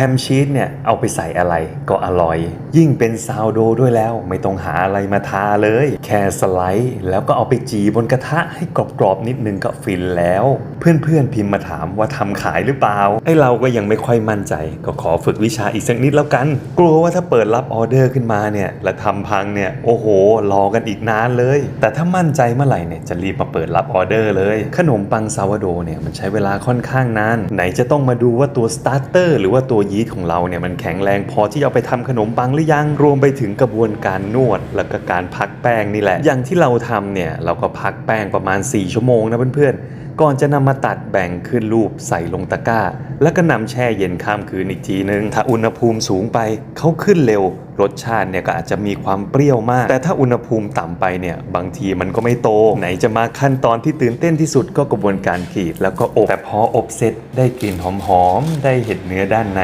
แฮมชีสเนี่ยเอาไปใส่อะไรก็อร่อย ยิ่งเป็นซาวโดด้วยแล้ว ไม่ต้องหาอะไรมาทาเลย แค่สไลด์ แล้วก็เอาไปจีบนกระทะให้กรอบๆนิดนึงก็ฟินแล้ว เพื่อนๆพิมพ์มาถามว่าทำขายหรือเปล่าไอเราก็ยังไม่ค่อยมั่นใจ ก็ขอฝึกวิชาอีกสักนิดแล้วกัน กลัวว่าถ้าเปิดรับออเดอร์ขึ้นมาเนี่ยและทำพังเนี่ยโอ้โห รอกันอีกนานเลย แต่ถ้ามั่นใจเมื่อไหร่เนี่ยจะรีบมาเปิดรับออเดอร์เลย ขนมปังซาวโดเนี่ยมันใช้เวลาค่อนข้างนานไหนจะต้องมาดูว่าตัวสตาร์เตอร์หรือว่าตัวยีสต์ของเราเนี่ยมันแข็งแรงพอที่จะเอาไปทำขนมปังหรือยังรวมไปถึงกระบวนการนวด แล้วก็การพักแป้งนี่แหละ อย่างที่เราทำเนี่ยเราก็พักแป้งประมาณ 4 ชั่วโมงนะเพื่อนๆ ก่อนจะนำมาตัดแบ่งขึ้นรูปใส่ลงตะกร้า แล้วก็นำแช่เย็นข้ามคืนอีกทีนึง ถ้าอุณหภูมิสูงไปเขาขึ้นเร็วรสชาติเนี่ยก็อาจจะมีความเปรี้ยวมาก แต่ถ้าอุณหภูมิต่ำไปเนี่ยบางทีมันก็ไม่โต ไหนจะมาขั้นตอนที่ตื่นเต้นที่สุดก็กระบวนการขีด แล้วก็อบแต่พออบเสร็จได้กลิ่นหอมๆได้เห็ดเนื้อด้านใน